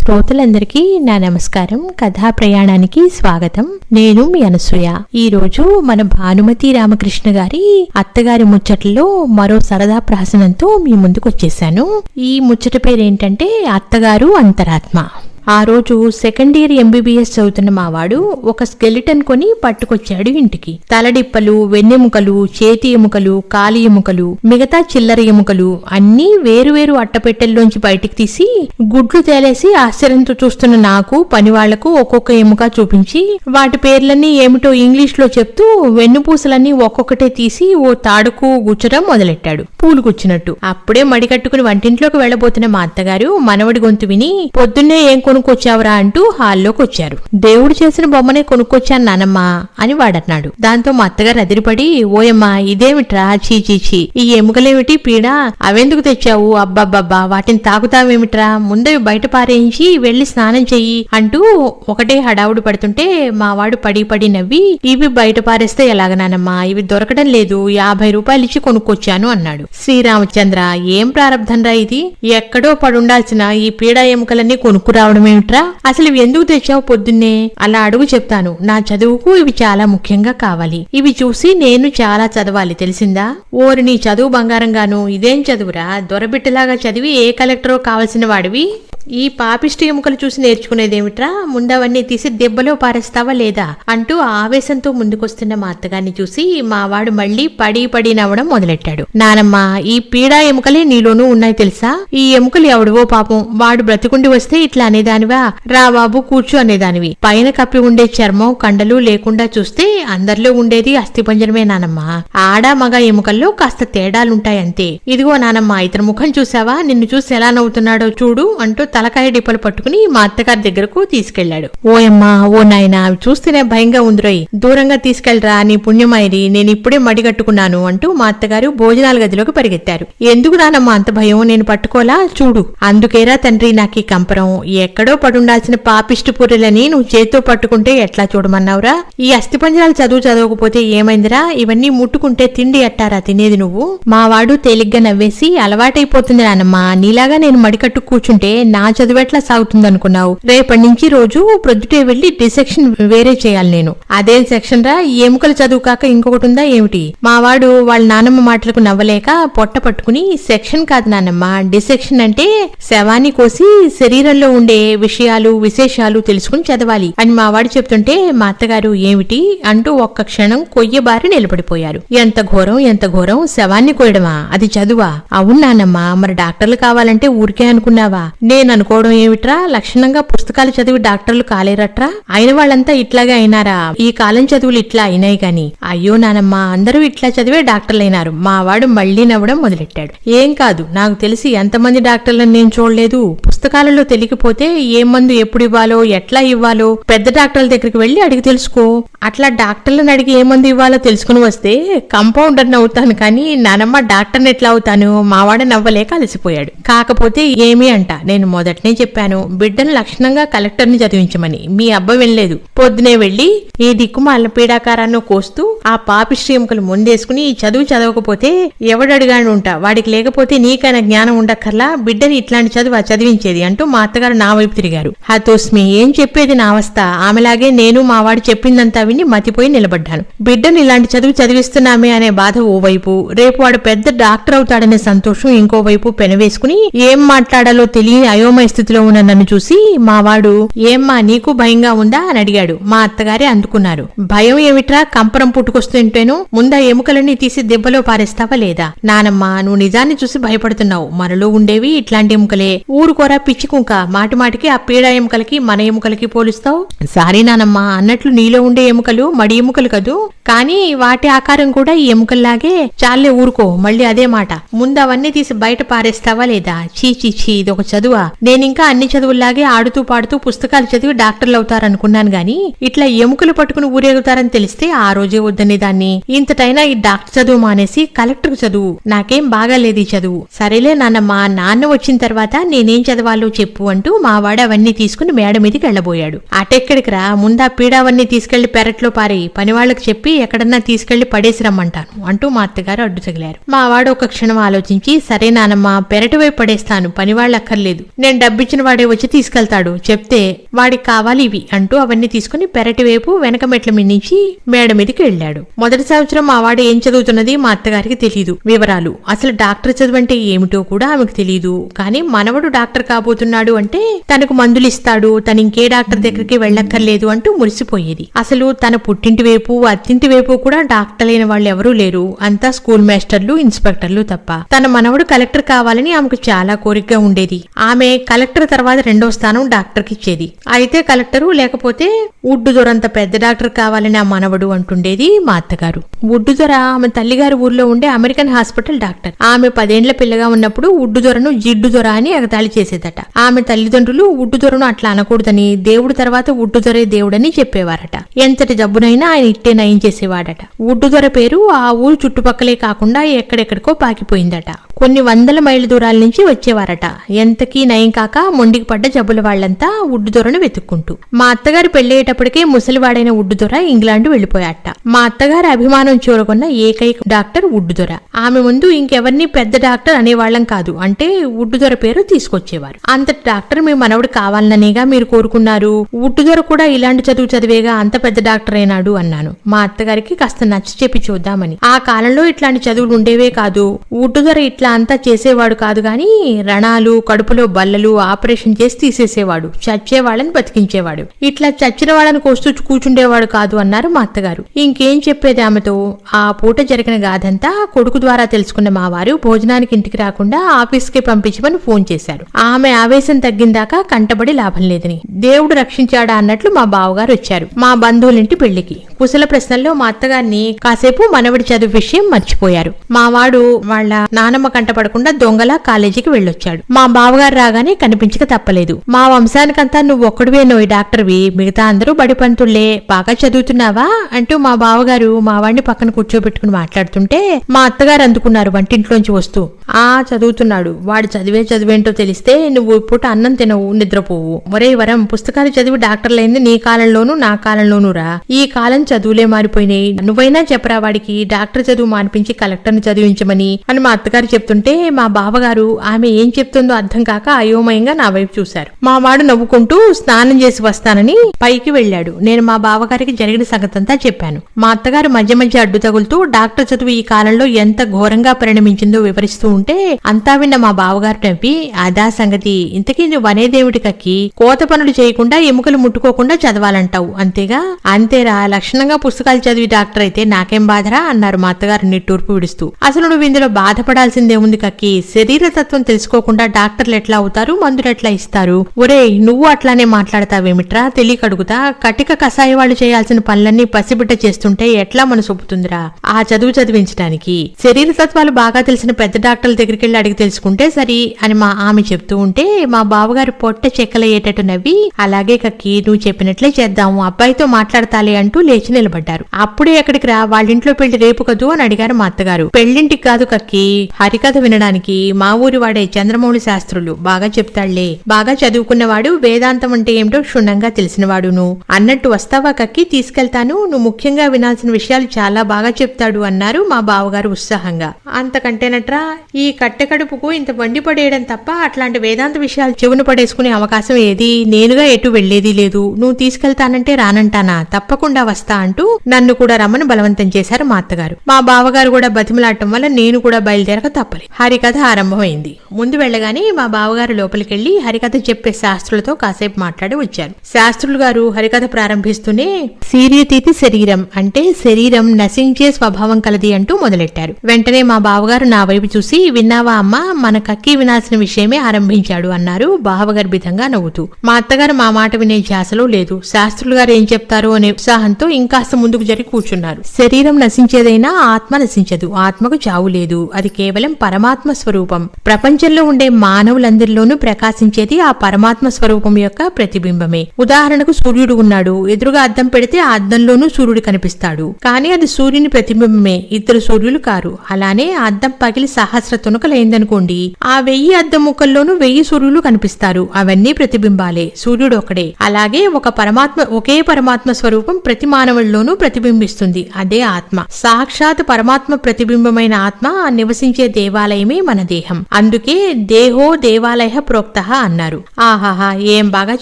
శ్రోతలందరికీ నా నమస్కారం. కథా ప్రయాణానికి స్వాగతం. నేను మీ అనసూయ. ఈ రోజు మన భానుమతి రామకృష్ణ గారి అత్తగారి ముచ్చట్లో మరో సరదా ప్రహసనంతో మీ ముందుకు వచ్చేసాను ఈ ముచ్చట పేరు ఏంటంటే అత్తగారు అంతరాత్మ. ఆ రోజు సెకండ్ ఇయర్ ఎంబీబీఎస్ చదువుతున్న మావాడు ఒక స్కెలిటన్ కొని పట్టుకొచ్చాడు ఇంటికి. తలడిప్పలు వెన్నెముకలు చేతి ఎముకలు కాలి ఎముకలు మిగతా చిల్లర ఎముకలు అన్నీ వేరువేరు అట్టపెట్టెల్లోంచి బయటికి తీసి గుడ్లు తేలేసి ఆశ్చర్యంతో చూస్తున్న నాకు పనివాళ్ళకు ఒక్కొక్క ఎముక చూపించి వాటి పేర్లన్నీ ఏమిటో ఇంగ్లీష్లో చెప్తూ వెన్నుపూసలన్నీ ఒక్కొక్కటే తీసి ఓ తాడుకు గుచ్చడం మొదలెట్టాడు. పూలు గుచ్చినట్టు. అప్పుడే మడికట్టుకుని వంటింట్లోకి వెళ్ళబోతున్న మా అత్తగారు మనవడి గొంతు విని పొద్దున్నే ఏం కొనుక్కొచ్చావురా అంటూ హాల్లోకి వచ్చారు దేవుడు చేసిన బొమ్మనే కొనుక్కొచ్చాను నానమ్మా అని వాడన్నాడు. దాంతో మా అత్తగారు అదిరిపడి ఓయమ్మా ఇదేమిట్రా? చీచీచి ఈ ఎముకలేమిటి? పీడ? అవెందుకు తెచ్చావు? అబ్బబ్బబ్బా వాటిని తాగుతావేమిట్రా? ముందవి బయట పారేయించి వెళ్ళి స్నానం చెయ్యి అంటూ ఒకటే హడావుడి పడుతుంటే మావాడు పడి పడి నవ్వి ఇవి బయట పారేస్తే ఎలాగనానమ్మా ఇవి దొరకడం లేదు. యాభై రూపాయలు ఇచ్చి కొనుక్కొచ్చాను అన్నాడు. శ్రీరామచంద్ర ఏం ప్రారంధంరా ఇది? ఎక్కడో పడుండాల్సిన ఈ పీడా ఎముకలన్నీ కొనుక్కురావడం ఏమిట్రా అసలు ఇవి ఎందుకు తెచ్చావు పొద్దున్నే? అలా అడుగు చెప్తాను. నా చదువుకు ఇవి చాలా ముఖ్యంగా కావాలి. ఇవి చూసి నేను చాలా చదవాలి తెలిసిందా? ఓరి నీ చదువు బంగారంగాను ఇదేం చదువురా? దొరబిట్టలాగా చదివి ఏ కలెక్టరో కావలసిన వాడివి? ఈ పాపిష్టి ఎముకలు చూసి నేర్చుకునేదేమిట్రా? ముందవన్నీ తీసి దెబ్బలో పారేస్తావా లేదా? అంటూ ఆవేశంతో ముందుకొస్తున్న మా అత్తగారిని చూసి మావాడు మళ్ళీ పడి పడి నవ్వడం మొదలెట్టాడు. నానమ్మ ఈ పీడా ఎముకలే నీలోనూ ఉన్నాయి తెలుసా? ఈ ఎముకలు ఎవడవో పాపం. వాడు బ్రతికుండి వస్తే ఇట్లా అనేదానివా? రా బాబు కూర్చో అనేదానివి. పైన కప్పి ఉండే చర్మం కండలు లేకుండా చూస్తే అందరిలో ఉండేది అస్థిపంజరమే నానమ్మ. ఆడ మగ ఎముకల్లో కాస్త తేడాలుంటాయి అంతే ఇదిగో నానమ్మ ఇతని ముఖం చూసావా నిన్ను చూసి ఎలా నవ్వుతున్నాడో చూడు అంటూ తలకాయ డిప్పలు పట్టుకుని మా అత్తగారి దగ్గరకు తీసుకెళ్ళాడు ఓయమ్మా ఓ నాయనా అవి చూస్తేనే భయంగా ఉందిరోయ్. దూరంగా తీసుకెళ్ళరా నీ పుణ్యమైరి నేను ఇప్పుడే మడిగట్టుకున్నాను అంటూ మా అత్తగారు భోజనాల గదిలోకి పరిగెత్తారు. ఎందుకు నానమ్మా అంత భయం నేను పట్టుకోలా చూడు. అందుకేరా తండ్రి నాకీ కంపరం. ఎక్కడో పడుండాల్సిన పాపిష్టి పూరెలని నువ్వు చేత్తో పట్టుకుంటే ఎట్లా చూడమన్నావురా? ఈ అస్థిపంజరాలు చదువు చదవకపోతే ఏమైందిరా? ఇవన్నీ ముట్టుకుంటే తిండి ఎట్టారా తినేది నువ్వు? మావాడు తేలిగ్గా నవ్వేసి అలవాటైపోతుంది నానమ్మా నీలాగా నేను మడికట్టు కూర్చుంటే నా చదువెట్లా సాగుతుందనుకున్నావు? రేపటి నుంచి రోజు ప్రొద్దుటే వెళ్ళి డిసెక్షన్ వేరే చేయాలి నేను. అదేం సెక్షన్ రా ఎముకలు చదువు కాక ఇంకొకటి ఉందా ఏమిటి? మావాడు వాళ్ళ నానమ్మ మాటలకు నవ్వలేక పొట్ట పట్టుకుని సెక్షన్ కాదు నానమ్మ డిసెక్షన్ అంటే శవాన్ని కోసి శరీరంలో ఉండే విషయాలు విశేషాలు తెలుసుకుని చదవాలి. అని మావాడు చెప్తుంటే మా అత్తగారు ఏమిటి? అంటూ ఒక్క క్షణం కొయ్యబారి నిలబడిపోయారు. ఎంత ఘోరం ఎంత ఘోరం శవాన్ని కోయడమా? అది చదువా? అవును నానమ్మ మరి డాక్టర్లు కావాలంటే ఊరికే అనుకున్నావా? నేను అనుకోవడం ఏమిట్రా? లక్షణంగా పుస్తకాలు చదివి డాక్టర్లు కాలేరట్రా? అయిన వాళ్ళంతా ఇట్లాగే అయినారా? ఈ కాలం చదువులు ఇట్లా అయినాయి గాని. అయ్యో నానమ్మ అందరూ ఇట్లా చదివే డాక్టర్లు అయినారు మా వాడు మళ్ళీ నవ్వడం మొదలెట్టాడు. ఏం కాదు నాకు తెలిసి ఎంతమంది డాక్టర్లను నేను చూడలేదు. పుస్తకాలలో తెలియకపోతే ఏ మందు ఎప్పుడు ఇవ్వాలో ఎట్లా ఇవ్వాలో పెద్ద డాక్టర్ల దగ్గరికి వెళ్ళి అడిగి తెలుసుకో. అట్లా డాక్టర్లను అడిగి ఏ మందు ఇవ్వాలో తెలుసుకుని వస్తే కంపౌండర్ అవుతాను కానీ నానమ్మ డాక్టర్ని ఎట్లా అవుతాను? మావాడ నవ్వలేక అలసిపోయాడు. కాకపోతే ఏమీ అంట నేను మొదటనే చెప్పాను. బిడ్డను లక్షణంగా కలెక్టర్ని చదివించమని. మీ అబ్బ వినలేదు. పొద్దునే వెళ్ళి ఈ దిక్కుమాల పీడాకారాన్ని కోస్తూ ఆ పాపి ఎముకలు ముందేసుకుని ఈ చదువు చదవకపోతే ఎవడడిగాడు ఉంటా వాడికి లేకపోతే నీకైనా జ్ఞానం ఉండక్కర్లా? బిడ్డని ఇట్లాంటి చదువు చదివించేది అంటూ మా అత్తగారు నా వైపు తిరిగారు. హతోస్మి ఏం చెప్పేది నా అవస్థ? ఆమెలాగే నేను మా వాడు చెప్పిందంతా విని మతిపోయి నిలబడ్డాను. బిడ్డను ఇలాంటి చదువు చదివిస్తున్నామే అనే బాధ ఓవైపు రేపు వాడు పెద్ద డాక్టర్ అవుతాడనే సంతోషం ఇంకోవైపు పెనవేసుకుని ఏం మాట్లాడాలో తెలియని అయోమయ స్థితిలో ఉన్న నన్ను చూసి మావాడు ఏమ్మా నీకు భయంగా ఉందా? అని అడిగాడు. మా అత్తగారే అందుకున్నారు. భయం ఏమిట్రా? కంపరం పుట్టుకొస్తుంటేను ముందా ఎముకలన్నీ తీసి దెబ్బలో పారేస్తావా లేదా? నానమ్మ నువ్వు నిజాన్ని చూసి భయపడుతున్నావు. మనలో ఉండేవి ఇట్లాంటి ఎముకలే. ఊరుకోరా పిచ్చి కుంక. మాటి మాటికి ఆ పీడ ఎముకలకి మన ఎముకలకి పోలుస్తావు. సారీ నానమ్మ అన్నట్లు నీలో ఉండే ఎముకలు మడి ఎముకలు కదూ. కానీ వాటి ఆకారం కూడా ఈ ఎముకల్లాగే. చాలే ఊరుకో మళ్ళీ అదే మాట. ముందు అవన్నీ తీసి బయట పారేస్తావా లేదా? చీ చీ చీ ఇదొక చదువా? నేనింకా అన్ని చదువుల్లాగే ఆడుతూ పాడుతూ పుస్తకాలు చదివి డాక్టర్లు అవుతారనుకున్నాను గాని ఇట్లా ఎముకలు పట్టుకుని ఊరేగుతారని తెలిస్తే ఆ రోజే వద్దనే దాన్ని. ఇంతటైనా ఈ డాక్టర్ చదువు మానేసి కలెక్టర్ చదువు. నాకేం బాగాలేదు ఈ చదువు. సరేలే నాన్నమ్మ నాన్న వచ్చిన తర్వాత నేనేం చదవాలో చెప్పు అంటూ మావాడు అవన్నీ తీసుకుని మేడ మీదకి వెళ్ళబోయాడు. అటెక్కడికి రా ముందా పీడావన్నీ తీసుకెళ్ళి పెరట్లో పారేయి. పనివాళ్ళకి చెప్పి ఎక్కడన్నా తీసుకెళ్ళి పడేసి రమ్మంటాను అంటూ మా అత్తగారు అడ్డు తగిలారు. మా వాడు ఒక క్షణం ఆలోచించి సరే నానమ్మ పెరటి వైపు పడేస్తాను. పనివాళ్ళు అక్కర్లేదు. నేను డబ్బిచ్చిన వాడే వచ్చి తీసుకెళ్తాడు. చెప్తే వాడికి కావాలి ఇవి అంటూ అవన్నీ తీసుకుని పెరటి వైపు వెనక మెట్ల మీద నుంచి మేడ మీదకి వెళ్ళాడు. మొదటి సంవత్సరం మా వాడు ఏం చదువుతున్నది మా అత్తగారికి తెలియదు వివరాలు. అసలు డాక్టర్ చదువంటే ఏమిటో కూడా ఆమెకు తెలియదు కానీ మనవడు డాక్టర్ కాబోతున్నాడు అంటే తనకు మందులు ఇస్తాడు తను ఇంకే డాక్టర్ దగ్గరికి వెళ్ళక్కర్లేదు అంటూ మురిసిపోయేది. అసలు తన పుట్టింటి వైపు అత్తింటి వైపు కూడా డాక్టర్ వాళ్ళు ఎవరూ లేరు. అంతా స్కూల్ మాస్టర్లు ఇన్స్పెక్టర్లు తప్ప. తన మనవడు కలెక్టర్ కావాలని ఆమెకు చాలా కోరికగా ఉండేది. ఆమె కలెక్టర్ తర్వాత రెండో స్థానం డాక్టర్కి ఇచ్చేది. అయితే కలెక్టరు లేకపోతే ఉడ్డు దొరంత పెద్ద డాక్టర్ కావాలని ఆ మనవడు అంటుండేది మా అత్తగారు. ఉడ్డు దొర ఆమె తల్లిగారి ఊర్లో ఉండే అమెరికన్ హాస్పిటల్ డాక్టర్. ఆమె పదేండ్ల పిల్లగా ఉన్నప్పుడు ఉడ్డు దొరను జిడ్డు దొర అని ఎగతాళి చేసేదట. ఆమె తల్లిదండ్రులు ఉడ్డు దొరను అట్లా అనకూడదని దేవుడు తర్వాత ఉడ్డు దొరే దేవుడని చెప్పేవారట. ఎంతటి జబ్బునైనా ఆయన ఇట్టే నయం చేసేవాడట. ఉడ్డు దొర పేరు ఆ ఊరు చుట్టుపక్కలే కాకుండా ఎక్కడెక్కడికో పాకిపోయిందట. కొన్ని వందల మైళ్ళ దూరాల నుంచి వచ్చేవారట. ఎంతకీ నయం కాక మొండికి పడ్డ జబ్బుల వాళ్ళంతా ఉడ్డు దొరను వెతుక్కుంటూ. మా అత్తగారు పెళ్ళయ్యేటప్పటికే ముసలివాడైన ఉడ్డు దొర ఇంగ్లాండ్ వెళ్ళిపోయాట మా అత్తగారి అభిమానం చూరగొన్న ఏకైక డాక్టర్ ఉడ్డు దొర. ఆమె ముందు ఇంకెవరిని పెద్ద డాక్టర్ అనేవాళ్ళం కాదు. అంటే ఉడ్డు దొర పేరు తీసుకొచ్చేవారు. అంతటి డాక్టర్ మీ మనవడు కావాలననేగా మీరు కోరుకున్నారు. ఉడ్డు దొర కూడా ఇలాంటి చదువు చదివేగా అంత పెద్ద డాక్టర్ అయినాడు అన్నాను. మా అత్తగారికి కాస్త నచ్చ చెప్పి చూద్దామని. ఆ కాలంలో ఇట్లాంటి చదువులు ఉండేవే కాదు. ఉడ్డు దొర ఇట్లా అంతా చేసేవాడు కాదు గాని రణాలు కడుపులో బల్లలు ఆపరేషన్ చేసి తీసేసేవాడు. చచ్చే వాళ్ళని బతికించేవాడు. ఇట్లా చచ్చిన వాళ్ళని కోస్తూ కూర్చుండేవాడు కాదు అన్నారు మా అత్తగారు. ఇంకేం చెప్పేది ఆమెతో? ఆ పూట జరిగిన గాథంతా కొడుకు ద్వారా తెలుసుకున్న మా వారు భోజనానికి ఇంటికి రాకుండా ఆఫీస్కి పంపించమని ఫోన్ చేశారు. ఆమె ఆవేశం తగ్గిందాకా కంటబడి లాభం లేదని. దేవుడు రక్షించాడా అన్నట్లు మా బావగారు వచ్చారు. మా బంధువులింటి పెళ్ళికి కుశల ప్రశ్నల్లో మా అత్తగారిని కాసేపు మనవడి చదువు విషయం మర్చిపోయారు. మా వాడు వాళ్ళ నానమ్మ కంటపడకుండా దొంగలా కాలేజీకి వెళ్ళొచ్చాడు. మా బావగారు రాగానే కనిపించక తప్పలేదు. మా వంశానికంతా నువ్వు ఒక్కడివే నోయ్ డాక్టర్వి. మిగతా అందరూ బడి పంతుళ్ళే బాగా చదువుతున్నావా? అంటూ మా బావగారు మా వాడిని పక్కన కూర్చోబెట్టుకుని మాట్లాడుతుంటే మా అత్తగారు అందుకున్నారు వంటింట్లోంచి వస్తూ. ఆ చదువుతున్నాడు. వాడు చదివే చదివేంటో తెలిస్తే నువ్వు ఇప్పుడు అన్నం తినవు నిద్రపోవు. ఒరే వరం పుస్తకాలు చదివి డాక్టర్లైంది నీ కాలంలోనూ నా కాలంలోనూ రా. ఈ కాలం చదువులే మారిపోయినాయి. నువ్వైనా చెప్పరా వాడికి డాక్టర్ చదువు మానిపించి కలెక్టర్ని చదివించమని అని మా అత్తగారు చెప్తుంటే మా బావగారు ఆమె ఏం చెప్తుందో అర్థం కాక అయోమయంగా నా వైపు చూశారు. మా వాడు నవ్వుకుంటూ స్నానం చేసి వస్తానని పైకి వెళ్ళాడు. నేను మా బావగారికి జరిగిన సంగతంతా చెప్పాను. మా అత్తగారు మధ్య మధ్య అడ్డు తగులుతూ డాక్టర్ చదువు ఈ కాలంలో ఎంత ఘోరంగా పరిణమించిందో వివరిస్తూ ఉంటే అంతా విన్న మా బావగారు నవ్వి అదా సంగతి. ఇంతకీ నువ్వు అనేదేమిటి కక్కి? కోత పనులు చేయకుండా ఎముకలు ముట్టుకోకుండా చదవాలంటావు. అంతేగా? అంతేరా. లక్షణంగా పుస్తకాలు చదివి డాక్టర్ అయితే నాకేం బాధరా? అన్నారు మా అత్తగారు నిట్టూర్పు విడుస్తూ. అసలు నువ్వు ఇందులో బాధపడాల్సిందేముంది కక్కి? శరీర తత్వం తెలుసుకోకుండా డాక్టర్లు ఎట్లా అవుతారు? మందులు ఎట్లా ఇస్తారు? ఒరే నువ్వు అట్లానే మాట్లాడతావేమిట్రా? తెలియక అడుగుతా కటిక కషాయ వాళ్ళు చేయాల్సిన పనులన్నీ పసిబిడ్డ చేస్తుంటే ఎట్లా మనసు ఒప్పుతుందిరా ఆ చదువు చదివించడానికి శరీర తత్వాలు బాగా తెలిసిన పెద్ద డాక్టర్ల దగ్గరికి వెళ్ళి అడిగి తెలుసుకుంటే సరి అని మా ఆమె చెప్తూ ఉంటే మా బావగారు పొట్ట చెక్కలయ్యేటట్టు నవ్వి అలాగే కక్కి నువ్వు చెప్పినట్లే చేద్దాము అబ్బాయితో మాట్లాడతాలే అంటూ లేచి నిలబడ్డారు. అప్పుడే ఎక్కడికి రా వాళ్ళింట్లో పెళ్ళి రేపు కదూ అని అడిగారు మా అత్తగారు. పెళ్ళింటికి కాదు కక్కి హరికథ వినడానికి మా ఊరి వాడే చంద్రమౌళి శాస్త్రులు బాగా చెప్తాళ్ళే. బాగా చదువుకున్నవాడు వేదాంతం అంటే ఏమిటో క్షుణ్ణంగా తెలిసినవాడును. అన్నట్టు వస్తావా కక్కి తీసుకెళ్తాను. నువ్వు ముఖ్యంగా వినాల్సిన విషయాలు చాలా బాగా చెప్తాడు అన్నారు మా బావగారు ఉత్సాహంగా. అంతకంటేనట్రా ఈ కట్టెకడుపుకు ఇంత వండి పడేయడం తప్ప అట్లాంటి వేదాంత విషయాలు చెవును పడేసుకునే అవకాశం ఏది నేనుగా ఎటు వెళ్ళేది లేదు. నువ్వు తీసుకెళ్తానంటే రానంటానా? తప్పకుండా వస్తా అంటూ నన్ను కూడా రమ్మని బలవంతం చేశారు మా అత్తగారు. మా బావగారు కూడా బతిమలాడటం వల్ల నేను కూడా బయలుదేరక తప్పలేదు. హరికథ ఆరంభమైంది. ముందు వెళ్ళగానే మా బావగారు లోపలికెళ్ళి హరికథ చెప్పే శాస్త్రులతో కాసేపు మాట్లాడి వచ్చారు. శాస్త్రులు గారు హరికథ ప్రారంభిస్తూనే సీరియతీతి శరీరం అంటే శరీరం నశించే స్వభావం కలది అంటూ మొదలెట్టారు. వెంటనే మా బావగారు నా వైపు చూసి విన్నావా అమ్మ మన కక్కి వినాల్సిన విషయమే ఆరంభించాడు అన్నారు భావగర్భితంగా నవ్వుతూ. మా అత్తగారు మా మాట వినే ధ్యాసలో లేదు. శాస్త్రులు గారు ఏం చెప్తారో అనే ఉత్సాహంతో ఇంకాస్త ముందుకు జరిగి కూర్చున్నారు. శరీరం నశించేదైనా ఆత్మ నశించదు. ఆత్మకు చావు లేదు. అది కేవలం పరమాత్మ స్వరూపం. ప్రపంచంలో ఉండే మానవులందరిలోనూ ప్రకాశించేది ఆ పరమాత్మ స్వరూపం యొక్క ప్రతిబింబమే. ఉదాహరణకు సూర్యుడు ఉన్నాడు. ఎదురుగా అద్దం పెడితే ఆ అద్దంలోనూ సూర్యుడు కనిపిస్తాడు. కానీ అది సూర్యుని ప్రతిబింబమే. ఇద్దరు సూర్యులు కారు. అలానే ఆ అద్దం పగిలి సహస్ర తునకలైందనుకోండి ఆ వెయ్యి అద్దం ముక్కల్లోనూ వెయ్యి సూర్యులు కనిపిస్తారు. అవన్నీ ప్రతిబింబాలే. సూర్యుడు ఒకడే అలాగే ఒక పరమాత్మ ఒకే పరమాత్మ స్వరూపం ప్రతి మానవుల్లోనూ ప్రతిబింబిస్తుంది. అదే ఆత్మ. సాక్షాత్ పరమాత్మ ప్రతిబింబమైన ఆత్మ నివసించే దేవాలయమే మన దేహం. అందుకే దేహో దేవాలయ ప్రోక్త అన్నారు. ఆహాహా ఏం బాగా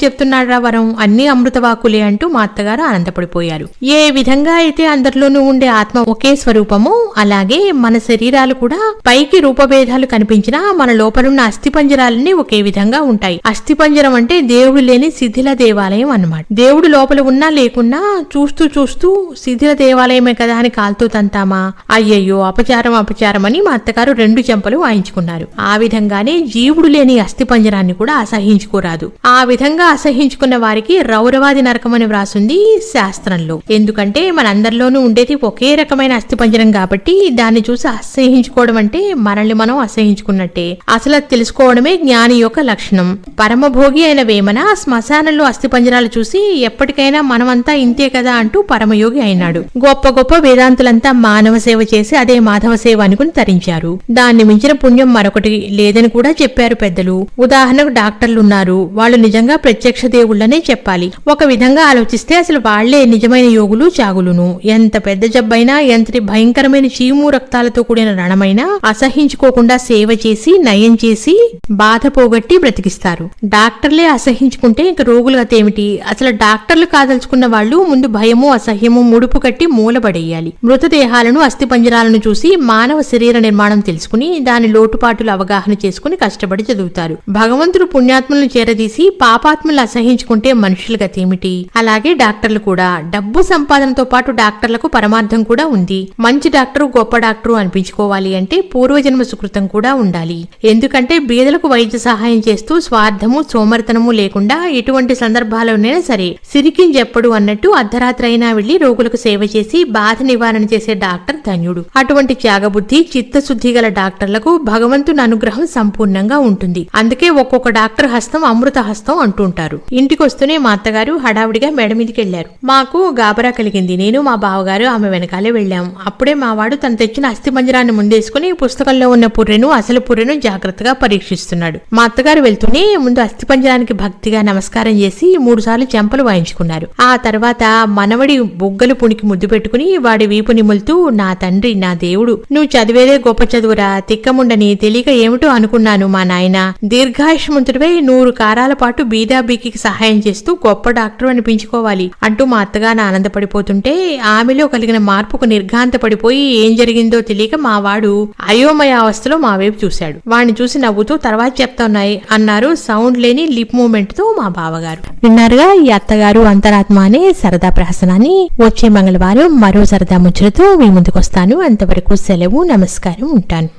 చెప్తున్నాడ్రా వరం? అన్ని అమృతవాకులే అంటూ మా అత్తగారు ఆనందపడిపోయారు. ఏ విధంగా అయితే అందరిలోనూ ఉండే ఆత్మ ఒకే స్వరూపము అలాగే మన శరీరాలు కూడా పైకి రూపభేదాలు కనిపించినా మన లోపలున్న అస్థిపంజరాలన్నీ ఒకే విధంగా ఉంటాయి. అస్థిపంజరం అంటే దేవుడు లేని శిథిల దేవాలయం అన్నమాట. దేవుడు లోపల ఉన్నా లేకున్నా చూస్తూ చూస్తూ శిథిల దేవాలయమే కదా అని కాలుతూ తంతామా? అయ్యయ్యో అపచారం అపచారం అని మా అత్తగారు రెండు చెంపలు వాయించుకున్నారు. ఆ విధంగానే జీవుడు లేని అస్థిపంజరాన్ని కూడా అసహించుకోరాదు. ఆ విధంగా అసహించుకున్న వారికి రౌరవాది నరకమని వ్రాసుంది శాస్త్రంలో. ఎందుకంటే మనందరిలోనూ ఉండేది ఒకే రకమైన అస్థిపంజరం కాబట్టి దాన్ని చూసి అసహించుకోవడం అంటే మనల్ని మనం అసహించుకున్నట్టే. అసలు తెలుసుకోవడమే జ్ఞాని యొక్క లక్షణం. పరమభోగి అయిన వేమన శ్మశానంలో అస్థిపంజరాలు చూసి ఎప్పటికైనా మనమంతా ఇంతే కదా అంటూ పరమయోగి అయినాడు. గొప్ప గొప్ప వేదాంతులంతా మానవ సేవ చేసి అదే మాధవ సేవ అనుకుని తరించారు. దాన్ని మించిన పుణ్యం మరొకటి లేదని కూడా చెప్పారు పెద్దలు. ఉదాహరణకు డాక్టర్లు ఉన్నారు. వాళ్ళు నిజంగా ప్రత్యక్ష దేవుళ్ళనే చెప్పాలి. ఒక విధంగా ఆలోచిస్తే అసలు వాళ్ళే నిజమైన యోగులు చాగులును. ఎంత పెద్ద జబ్బైనా ఎంతటి భయంకరమైన చీము రక్తాలతో కూడిన రణమైనా అసహించుకోకుండా సేవ చేసి నయం చేసి బాధ పోగొట్టి బ్రతికిస్తారు. డాక్టర్లే అసహించుకుంటే ఇంక రోగులు గతేమిటి అసలు డాక్టర్లు కాదలుచుకున్న వాళ్ళు ముందు భయము అసహ్యము ముడుపు కట్టి మూలబడేయాలి. మృతదేహాలను అస్థిపంజరాలను చూసి మానవ శరీర నిర్మాణం తెలుసుకుని దాని లోటుపాటులు అవగాహన చేసుకుని కష్టపడి చదువుతారు. భగవంతుడు పుణ్యాత్మలను చేరదీసి పాపాత్మలు అసహించుకుంటే మనుషుల గతేమిటి? అలాగే డాక్టర్లు కూడా. డబ్బు సంపాదనతో పాటు డాక్టర్లకు పరమార్థం కూడా ఉంది. మంచి డాక్టరు గొప్ప డాక్టరు అనిపించుకోవాలి అంటే పూర్వజన్మ సుకృతం కూడా ఉండాలి. ఎందుకంటే బీదలకు వైద్య సహాయం చేస్తూ స్వార్థము సోమర్థనము లేకుండా ఎటువంటి సందర్భాల్లోనైనా సరే సిరికిం చెప్పడు అన్నట్టు అర్ధరాత్రి అయినా వెళ్ళి రోగులకు సేవ చేసి బాధ నివారణ చేసే డాక్టర్ ధన్యుడు. అటువంటి త్యాగబుద్ధి చిత్తశుద్ధి గల డాక్టర్లకు భగవంతుని అనుగ్రహం సంపూర్ణంగా ఉంటుంది. అందుకే ఒక్కొక్క డాక్టర్ హస్తం అమృత హస్తం అంటుంటారు. ఇంటికి వస్తూనే మా అత్తగారు హడావిడిగా మేడ మీదకి వెళ్ళారు మాకు గాబరా కలిగింది. నేను మా బావగారు ఆమె వెనకాలే వెళ్ళాం. అప్పుడే మా వాడు తను తెచ్చిన అస్థిమంజరాన్ని ముందేసుకుని పుస్తకంలో ఉన్న పుర్రెను అసలు పుర్రెను జాగ్రత్తగా పరీక్షిస్తున్నాడు. మా అత్తగారు వెళ్తూనే ముందు అస్థిపంజరానికి భక్తిగా నమస్కారం చేసి మూడు సార్లు చెంపలు వాయించుకున్నారు. ఆ తర్వాత మనవడి బుగ్గలు పుణికి ముద్దు పెట్టుకుని వాడి వీపు నిములుతూ నా తండ్రి నా దేవుడు నువ్వు చదివేదే గొప్ప చదువురా తిక్కముండని తెలియక ఏమిటో అనుకున్నాను మా నాయన. దీర్ఘాయుష్మంతుడివై నూరు కారాల పాటు బీదాబీకి సహాయం చేస్తూ గొప్ప డాక్టర్ అనిపించుకోవాలి అంటూ మా అత్తగారు ఆనందపడిపోతుంటే ఆమెలో కలిగిన మార్పుకు నిర్ఘాంతపడిపోయి ఏం జరిగిందో తెలియక మా వాడు అయోమయ అవస్థలో మా వైపు చూశాడు. వాడిని చూసి నవ్వుతూ తర్వాత చెప్తున్నాయి అన్నారు సౌండ్ లేని లిప్ మూమెంట్తో మా బావగారు. విన్నారుగా ఈ అత్తగారు అంతరాత్మ అనే సరదా ప్రహసనాన్ని. వచ్చే మంగళవారం మరో సరదా ముచ్చటతో మీ ముందుకు వస్తాను అంతవరకు సెలవు నమస్కారం ఉంటాను.